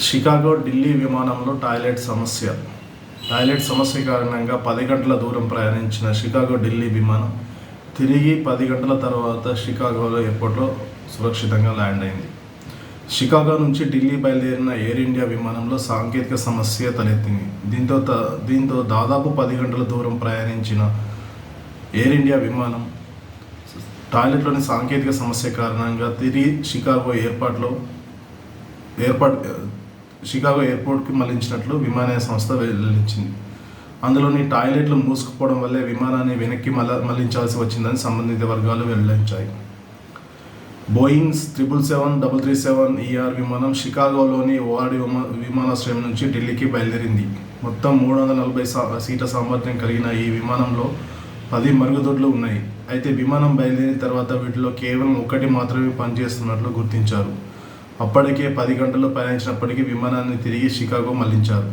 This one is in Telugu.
షికాగో ఢిల్లీ విమానంలో టాయిలెట్ సమస్య. టాయిలెట్ సమస్య కారణంగా పది గంటల దూరం ప్రయాణించిన షికాగో ఢిల్లీ విమానం తిరిగి పది గంటల తర్వాత షికాగోలో ఎయిర్పోర్ట్లో సురక్షితంగా ల్యాండ్ అయింది. షికాగో నుంచి ఢిల్లీ బయలుదేరిన ఎయిర్ ఇండియా విమానంలో సాంకేతిక సమస్య తలెత్తింది. దీంతో త- దీంతో దాదాపు పది గంటల దూరం ప్రయాణించిన ఎయిర్ ఇండియా విమానం టాయిలెట్లోని సాంకేతిక సమస్య కారణంగా తిరిగి షికాగో ఎయిర్పోర్ట్లో ఏర్పాటు షికాగో ఎయిర్పోర్ట్కి మళ్ళించినట్లు విమానయాన సంస్థ వెల్లడించింది. అందులోని టాయిలెట్లు మూసుకుపోవడం వల్లే విమానాన్ని వెనక్కి మళ్ళ మళ్ళించాల్సి వచ్చిందని సంబంధిత వర్గాలు వెల్లడించాయి. Boeing's triple seven double three seven ER విమానం షికాగోలోని ఓఆర్డి విమా విమానాశ్రయం నుంచి ఢిల్లీకి బయలుదేరింది. మొత్తం మూడు వందల నలభై సా సీట్ల సామర్థ్యం కలిగిన ఈ విమానంలో పది మరుగుదొడ్లు ఉన్నాయి. అయితే విమానం బయలుదేరిన తర్వాత వీటిలో కేవలం ఒకటి మాత్రమే పనిచేస్తున్నట్లు గుర్తించారు. అప్పటికే పది గంటలు ప్రయాణించినప్పటికీ విమానాన్ని తిరిగి షికాగో మళ్ళించారు.